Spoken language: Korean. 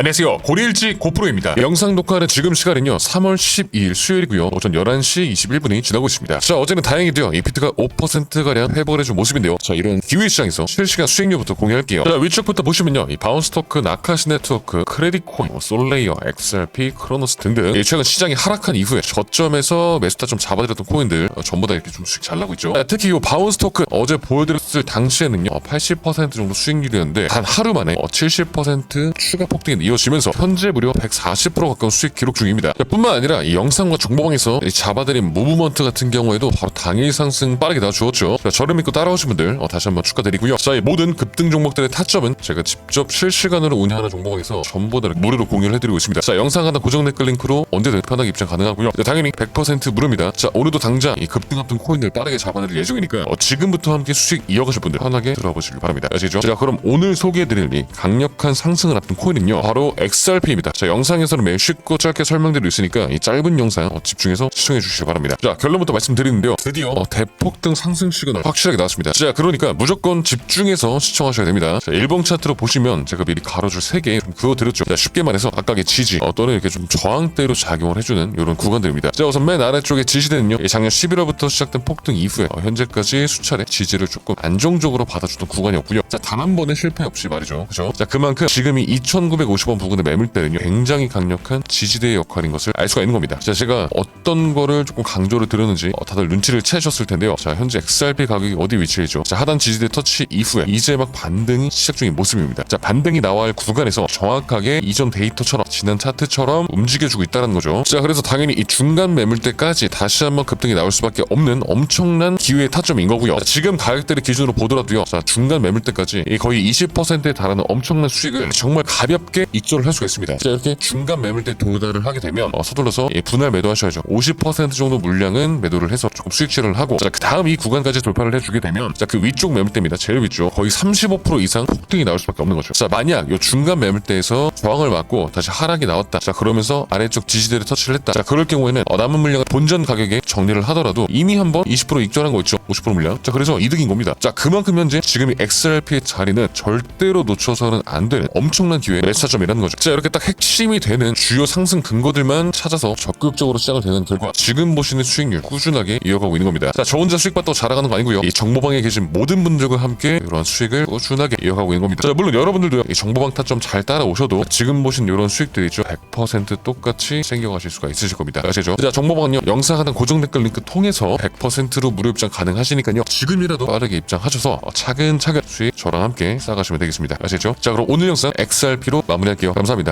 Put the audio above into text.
안녕하세요. 고리일지 고프로입니다. 영상 녹화하는 지금 시간은요. 3월 12일 수요일이고요. 오전 11시 21분이 지나고 있습니다. 자, 어제는 다행히도요. 이 비트가 5%가량 회복을 해준 모습인데요. 자, 이런 기회 시장에서 실시간 수익률부터 공유할게요. 자, 위쪽부터 보시면요. 이 바운스 토큰, 아카시 네트워크, 크레딧 코인, 뭐 솔레이어, XRP, 크로노스 등등 이 최근 시장이 하락한 이후에 저점에서 매수타 좀 잡아들였던 코인들 어, 전부 다 이렇게 좀 수익 잘 나고 있죠. 자, 특히 이 바운스 토큰 어제 보여드렸을 당시에는요. 어, 80% 정도 수익률이었는데 단 하루 만에 어, 70% 추가 폭등이 이어지면서 현재 무려 140% 가까운 수익 기록 중입니다. 자, 뿐만 아니라 이 영상과 정보방에서 이 잡아들인 무브먼트 같은 경우에도 바로 당일 상승 빠르게 나와주었죠. 자, 저를 믿고 따라오신 분들 어, 다시 한번 축하드리고요. 자, 이 모든 급등 종목들의 타점은 제가 직접 실시간으로 운영하는 종목에서 전부 다 무료로 공유를 해드리고 있습니다. 자, 영상 하나 고정 댓글 링크로 언제든 편하게 입장 가능하고요. 자, 당연히 100% 무료입니다. 자, 오늘도 당장 이 급등 합등 코인들 빠르게 잡아드릴 예정이니까 어, 지금부터 함께 수익 이어가실 분들 편하게 들어와 보시길 바랍니다. 아시죠? 자, 그럼 오늘 소개해드릴 이 강력한 상승을 앞둔 코인은요. 바로 XRP입니다. 자, 영상에서는 매우 쉽고 짧게 설명드리고 있으니까 이 짧은 영상 어, 집중해서 시청해 주시기 바랍니다. 자, 결론부터 말씀드리는데요. 드디어 어, 대폭등 상승 시그널 확실하게 나왔습니다. 자, 그러니까 무조건 집중해서 시청하셔야 됩니다. 자, 일봉 차트로 보시면 제가 미리 가로줄 3개 좀 그어드렸죠. 자, 쉽게 말해서 아까의 지지 어, 또는 이렇게 좀 저항대로 작용을 해주는 이런 구간들입니다. 자, 우선 맨 아래쪽에 지지대는요. 이 작년 11월부터 시작된 폭등 이후에 어, 현재까지 수차례 지지를 조금 안정적으로 받아주던 구간이었고요. 자, 단 한 번의 실패 없이 말이죠. 그죠? 자, 그만큼 지금이 2,950원 부근의 매물대는요. 굉장히 강력한 지지대의 역할인 것을 알 수가 있는 겁니다. 자, 제가 어떤 거를 조금 강조를 드렸는지 어, 다들 눈치를 채셨을 텐데요. 자, 현재 XRP 가격이 어디 위치해 있죠? 자, 하단 지지대 터치 이후에 이제 막 반등이 시작 중인 모습입니다. 자, 반등이 나와야 할 구간에서 정확하게 이전 데이터처럼 지난 차트처럼 움직여주고 있다는 거죠. 자, 그래서 당연히 이 중간 매물대까지 다시 한번 급등이 나올 수밖에 없는 엄청난 기회의 타점인 거고요. 자, 지금 가격대를 기준으로 보더라도요. 자, 중간 매물대까지 이 거의 20%에 달하는 엄청난 수익을 정말 가볍게 익절을 할 수가 있습니다. 자, 이렇게 중간 매물대 도달을 하게 되면 어, 서둘러서 이 분할 매도하셔야죠. 50% 정도 물량은 매도를 해서 조금 수익 실현을 하고 자, 그 다음 이 구간까지 돌파를 해주게 되면 자, 그 위쪽 매물대입니다. 제일 위쪽 거의 35% 이상 폭등이 나올 수밖에 없는 거죠. 자, 만약 이 중간 매물대에서 저항을 맞고 다시 하락이 나왔다. 자, 그러면서 아래쪽 지지대를 터치를 했다. 자, 그럴 경우에는 어, 남은 물량을 본전 가격에 정리를 하더라도 이미 한번 20% 익절한 거 있죠. 50% 물량. 자, 그래서 이득인 겁니다. 자, 그만큼 현재 지금 이 XRP의 자리는 절대로 놓쳐서는 안 되는 엄청난 기회의 매수점이라 는 거죠. 자, 이렇게 딱 핵심이 되는 주요 상승 근거들만 찾아서 적극적으로 시작을 되는 결과 지금 보시는 수익률 꾸준하게 이어가고 있는 겁니다. 자, 저 혼자 수익 받다고 자랑하는 거 아니고요. 이 정보방에 계신 모든 분들과 함께 이러한 수익을 꾸준하게 이어가고 있는 겁니다. 자, 물론 여러분들도 이 정보방 타점 잘 따라오셔도 지금 보신 이런 수익들이 있죠. 100% 똑같이 챙겨가실 수가 있으실 겁니다. 아시죠? 자, 정보방은요. 영상 하단 고정 댓글 링크 통해서 100%로 무료 입장 가능하시니까요. 지금이라도 빠르게 입장하셔서 어, 차근차근 수익 저랑 함께 쌓아가시면 되겠습니다. 아시죠? 자, 그럼 오늘 영상 XRP로 마무 리할게요. 감사합니다.